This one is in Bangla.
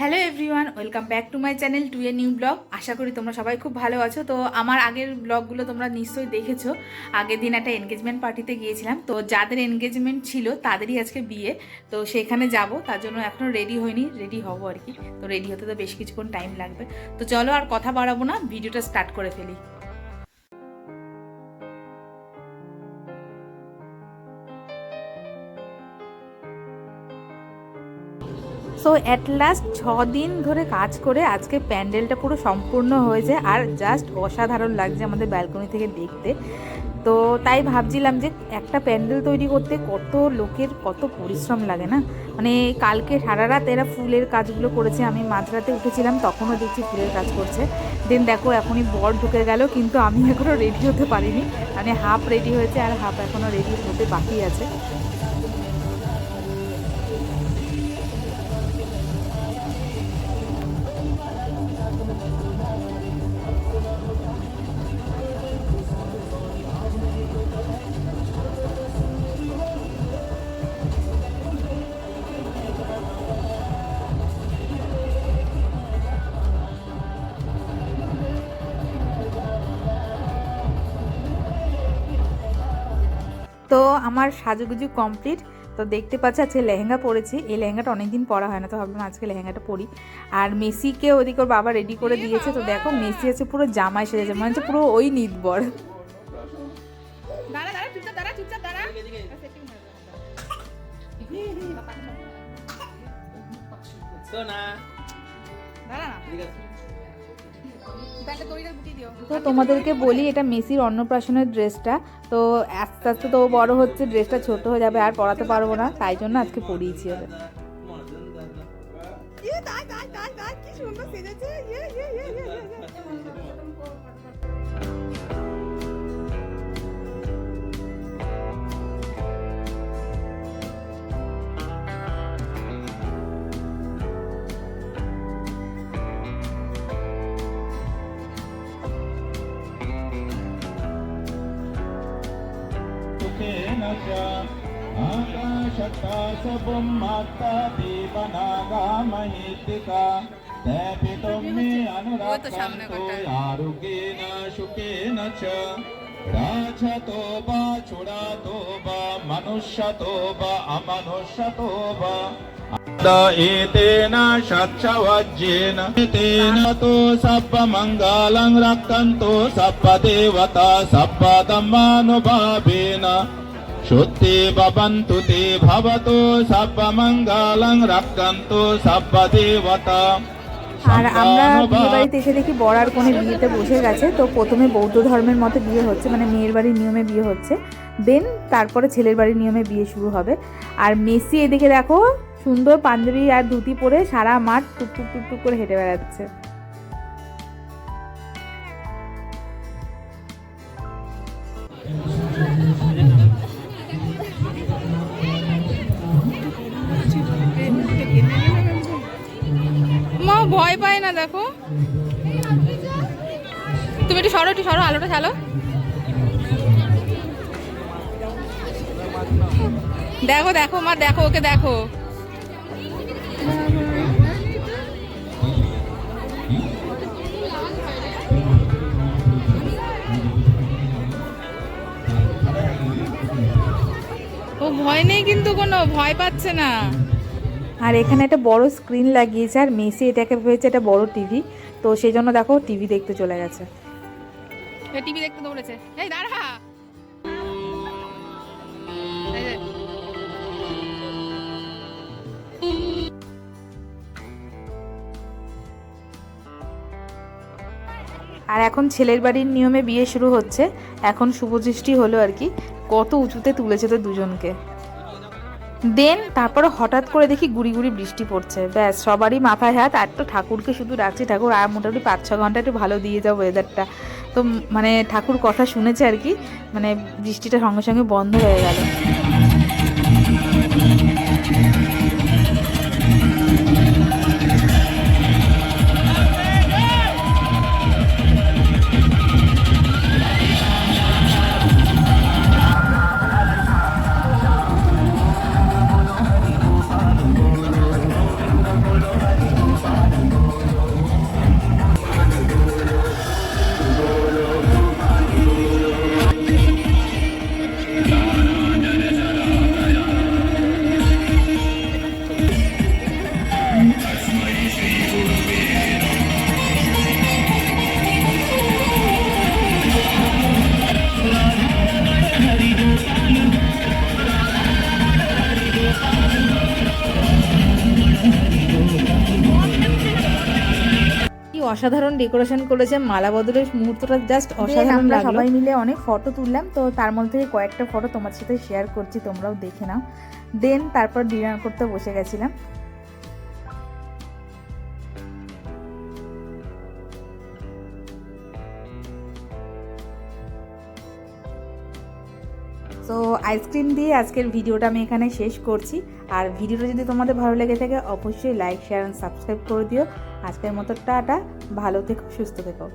Hello everyone welcome back to my channel to a new vlog আশা করি তোমরা সবাই খুব ভালো আছো। তো আমার আগের ব্লগগুলো তোমরা নিশ্চয়ই দেখেছ। আগের দিন একটা এনগেজমেন্ট পার্টিতে গিয়েছিলাম। তো যাদের এনগেজমেন্ট ছিল, তাদেরই আজকে বিয়ে। তো সেখানে যাব, তার জন্য এখনও রেডি হয়নি। রেডি হব আর কি। তো রেডি হতে তো বেশ কিছুক্ষণ টাইম লাগবে। তো চলো আর কথা বাড়াবো না ভিডিওটা স্টার্ট করে ফেলি। সো অ্যাট লাস্ট ছ দিন ধরে কাজ করে আজকে প্যান্ডেলটা পুরো সম্পূর্ণ হয়েছে আর জাস্ট অসাধারণ লাগছে আমাদের ব্যালকনি থেকে দেখতে। তো তাই ভাবছিলাম যে একটা প্যান্ডেল তৈরি করতে কত লোকের কত পরিশ্রম লাগে না? মানে কালকে সারা রাত এরা ফুলের কাজগুলো করেছে, আমি মাঝরাতে উঠেছিলাম, তখনও দেখছি ফুলের কাজ করছে। দেন দেখো, এখনই বর ঢুকে গেল, কিন্তু আমি এখনও রেডি হতে পারিনি। মানে হাফ রেডি হয়েছে আর হাফ এখনও রেডি হতে বাকি আছে। তো আমার সাজুগুজু কমপ্লিট তো দেখতে পাচ্ছি আজকে লেহেঙ্গা পরেছি। এই লেহেঙ্গাটা অনেকদিন পরা হয় না তো ভাবলাম আজকে লেহেঙ্গাটা পরি। আর মেসিকে ওদিকে ওর বাবা রেডি করে দিয়েছে। তো দেখো মেসি আছে পুরো জামাই সেজেছে মানে হচ্ছে পুরো ওই নিদবর দাঁড়া দাঁড়া চুপচাপ দাঁড়া চুপচাপ দাঁড়া। দাঁড়া না। ঠিক আছে। তো তোমাদেরকে বলি এটা মেসির অন্নপ্রাশনের ড্রেসটা। তো আস্তে আস্তে তো বড় হচ্ছে ড্রেসটা ছোট হয়ে যাবে আর পরাতে পারব না তাই জন্য আজকে পরিয়েছি ওকে सुखेन च आकाशत्तासबुम्मात्ता दीपनागामहितिका देपितुं मे अनुरक्षन्तु आरुगेण शुकेन च राजतो वा चुरातो वा मनुष्यतो वा अमनुष्यतो वा एतेन शक्षवज्येन तेन तु सप्पमङ्गलं रक्षन्तु सप्पदेवता सप्पदमानुभावेन শুদ্ধি ভবন্তু তে ভবতু সর্বমঙ্গলং সব দেবত আর আমরা বিয়ে বাড়িতে এসে দেখি বরার আর বিয়েতে বসে গেছে। তো প্রথমে বৌদ্ধ ধর্মের মতো বিয়ে হচ্ছে মানে মেয়ের বাড়ির নিয়মে বিয়ে হচ্ছে। দেন তারপরে ছেলের বাড়ির নিয়মে বিয়ে শুরু হবে। আর মেসি এদিকে দেখো সুন্দর পাঞ্জাবি আর ধুতি পরে সারা মাঠ টুকটুক টুকটুক করে হেঁটে বেড়াচ্ছে। না, দেখো। তুমি একটু সরো একটু সরো, আলোটা চালো দেখো দেখো, মা, দেখো, ওকে দেখো। ও ভয় নেই কিন্তু কোনো, ভয় পাচ্ছে না। আর এখানে একটা বড় স্ক্রিন লাগিয়েছে আর মেসি এটাকে ভেবেছে এটা বড় টিভি তো সেই জন্য দেখো টিভি দেখতে চলে গেছে। টিভি দেখতে দৌড়েছে। এই দাঁড়া। আর এখন ছেলের বাড়ির নিয়মে বিয়ে শুরু হচ্ছে। এখন শুভদৃষ্টি হলো আর কি কত উঁচুতে তুলেছে তো দুজনকে। দেন তারপরে হঠাৎ করে দেখি গুড়ি গুড়ি বৃষ্টি পড়ছে। ব্যাস, সবারই মাথায় হাত, আর তো ঠাকুরকে শুধু ডাকছি, ঠাকুর, আর মোটামুটি পাঁচ, ছ ঘণ্টা একটু ভালো দিয়ে যাও ওয়েদারটা তো মানে ঠাকুর কথা শুনেছে আর কি মানে বৃষ্টিটা সঙ্গে সঙ্গে বন্ধ হয়ে গেল। অসাধারণ ডেকোরেশন করেছে মালা বদলের মুহূর্তটা জাস্ট অসাধারণ আমরা সবাই মিলে অনেক ফটো তুললাম তো তার মধ্যে থেকে কয়েকটা ফটো তোমার সাথে শেয়ার করছি তোমরাও দেখে নাও। দেন তারপর ডিনার করতে বসে গেছিলাম। তো আইসক্রিম দিয়ে আজকের ভিডিওটা আমি এখানে শেষ করছি। আর ভিডিওটা যদি তোমাদের ভালো লেগে থাকে অবশ্যই লাইক শেয়ার অ্যান্ড সাবস্ক্রাইব করে দিও। আজকের মতো টাটা ভালো থেকো সুস্থ থেকো।